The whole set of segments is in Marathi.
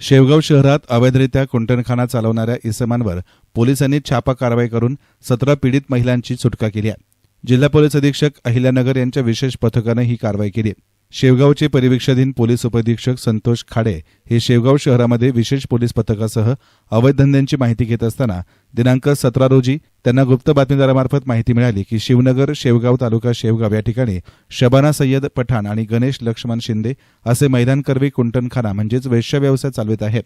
शेवगाव शहरात अवैधरित्या कुंटणखाना चालवणाऱ्या इसमांवर पोलिसांनी छापा कारवाई करून सतरा पीडित महिलांची सुटका केली आहे जिल्हा पोलीस अधीक्षक अहिल्यानगर यांच्या विशेष पथकानं ही कारवाई केली आहे. शेवगावचे परिवेक्षाधीन पोलीस उपअधीक्षक संतोष खाडे हे शेवगाव शहरामध्ये विशेष पोलीस पथकासह अवैध धंद्यांची माहिती घेत असताना दिनांक सतरा रोजी त्यांना गुप्त बातमीदारामार्फत माहिती मिळाली की शिवनगर शेवगाव तालुका शेवगाव या ठिकाणी शबाना सय्यद पठाण आणि गणेश लक्ष्मण शिंदे असे मैदान मैदानकर्वी कुंटणखाना म्हणजेच वेश्या व्यवसाय चालवित आहे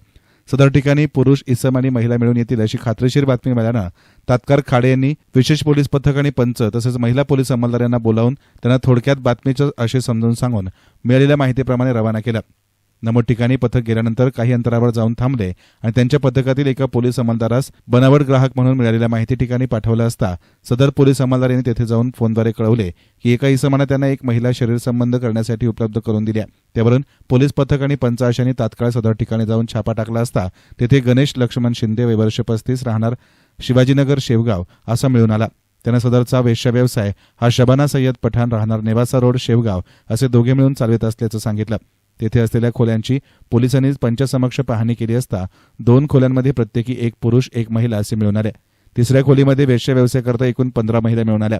सदर ठिकाणी पुरुष इसम आणि महिला मिळून येतील अशी खात्रीशीर बातमी मिळाल्यानं तात्काळ खाडे यांनी विशेष पोलीस पथक आणि पंच तसंच महिला पोलीस अंमलदार यांना बोलावून त्यांना थोडक्यात बातमीचं असे समजून सांगून मिळालेल्या माहितीप्रमाणे रवाना केलं. नमूद ठिकाणी पथक गेल्यानंतर काही अंतरावर जाऊन थांबले आणि त्यांच्या पथकातील एका पोलीस अंमलदारास बनावट ग्राहक म्हणून मिळालेल्या माहिती ठिकाणी पाठवलं असता सदर पोलीस अंमलदार यांनी तेथे जाऊन फोनद्वारे कळवले की एका इसमानं त्यांना एक महिला शरीर संबंध करण्यासाठी उपलब्ध करून दिल्या. त्यावरून पोलीस पथक आणि पंच तात्काळ सदर ठिकाणी जाऊन छापा टाकला असता तेथे गणेश लक्ष्मण शिंदे वैवर्ष पस्तीस राहणार शिवाजीनगर शेवगाव असा मिळून आला. त्यानं सदरचा वेश्या व्यवसाय हा शबाना सय्यद पठाण राहणार नेवासा रोड शेवगाव असे दोघे मिळून चालवित असल्याचं सांगितलं. तेथे असलेल्या खोल्यांची पोलिसांनी पंचसमक्ष पाहणी केली असता दोन खोल्यांमध्ये प्रत्येकी एक पुरुष एक महिला असे मिळून आल्या तिसऱ्या खोलीमध्ये वेश्या व्यवसाय करता एकूण पंधरा महिला मिळून आल्या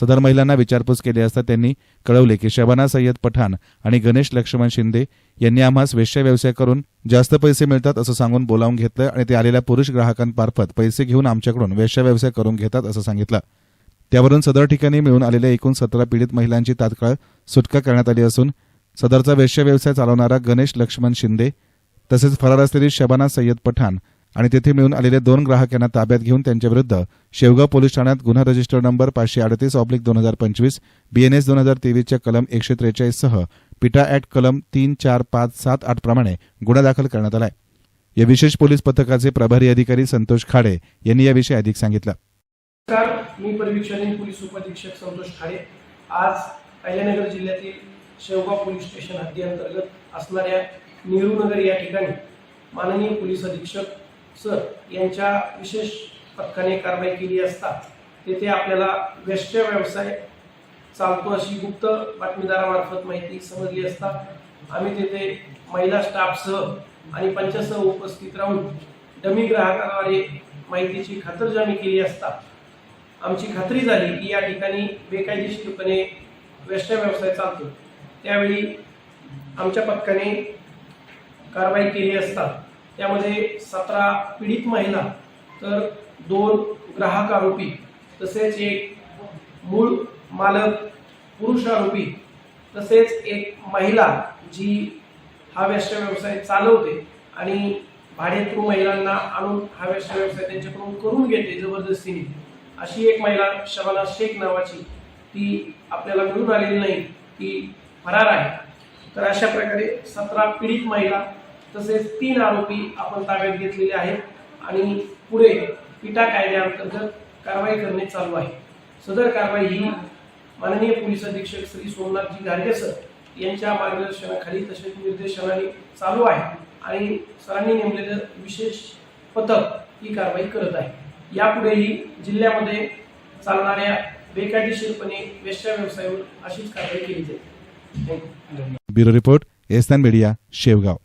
सदर महिलांना विचारपूस केली असता त्यांनी कळवले की शबाना सय्यद पठाण आणि गणेश लक्ष्मण शिंदे यांनी आम्हास वेश्या व्यवसाय करून जास्त पैसे मिळतात असं सांगून बोलावून घेतलं आणि ते आलेल्या पुरुष ग्राहकांमार्फत पैसे घेऊन आमच्याकडून वेश्यव्यवसाय करून घेतात असं सांगितलं. त्यावरून सदर ठिकाणी मिळून आलेल्या एकूण सतरा पीडित महिलांची तात्काळ सुटका करण्यात आली असून सदरचा वेश्यव्यवसाय चालवणारा गणेश लक्ष्मण शिंदे तसेच फरार असलेली शबाना सय्यद पठाण आणि तेथे मिळून आलेले दोन ग्राहक यांना ताब्यात घेऊन त्यांच्याविरुद्ध शेवगाव पोलीस ठाण्यात गुन्हा रजिस्टर नंबर पाचशे अडतीस ऑब्लिक दोन हजार पंचवीस बीएनएस दोन हजार तेवीसच्या कलम एकशे त्रेचाळीससह पिटा ऍक्ट कलम तीन चार पाच सात आठ प्रमाणे गुन्हा दाखल करण्यात आलाय. या विशेष पोलीस पथकाचे प्रभारी अधिकारी संतोष खाडे यांनी याविषयी अधिक सांगितलं. मी पोलीस उपअधीक्षक संतोष खाडे. आज अहिल्यानगर जिल्ह्यातील शेवगाव पोलीस स्टेशन हद्दीअंतर्गत असणाऱ्या नेहरूनगर या ठिकाणी माननीय पोलीस अधीक्षक सर यांच्या विशेष पथकाने कारवाई केली असता तेथे आपल्याला वेश्या व्यवसाय चालतो अशी गुप्त बातमीदारामार्फत माहिती समजली असता आम्ही तेथे महिला स्टाफसह आणि पंचासह उपस्थित राहून डमी ग्राहकाद्वारे माहितीची खातरजमी केली असता आमची खात्री झाली की या ठिकाणी बेकायदेशीरपणे वेश्या व्यवसाय चालतो. त्यावेळी आमच्या पथकाने कारवाई केली असता त्यामध्ये सतरा पीडित महिला तर दोन ग्राहक आरोपी तसेच एक मूळ मालक पुरुष आरोपी तसेच एक महिला जी हा व्यस्त व्यवसाय चालवते आणि भाडेकरू महिलांना आणून हा वेश्या व्यवसाय त्यांच्याकडून करून घेते जबरदस्तीने अशी एक महिला शबाना शेख नावाची ती आपल्याला मिळून आलेली नाही. ती फरार आहे. तर अशा प्रकारे सतरा पीडित महिला तसेच तीन आरोपी आपण ताब्यात घेतलेले आहेत आणि पुढे पिटा कायद्याअंतर्गत कारवाई करणे चालू आहे. सदर कारवाई ही माननीय पोलीस अधीक्षक श्री सोमनाथजी गाडगे सर यांच्या मार्गदर्शनाखाली तसेच निर्देशनाने चालू आहे आणि सरांनी नेमलेलं विशेष पथक ही कारवाई करत आहे. यापुढेही जिल्ह्यामध्ये चालणाऱ्या बेकायदेशीरपणे वेश्या व्यवसायावर अशीच कारवाई केली जाईल. Bureau report S media Shevgaon.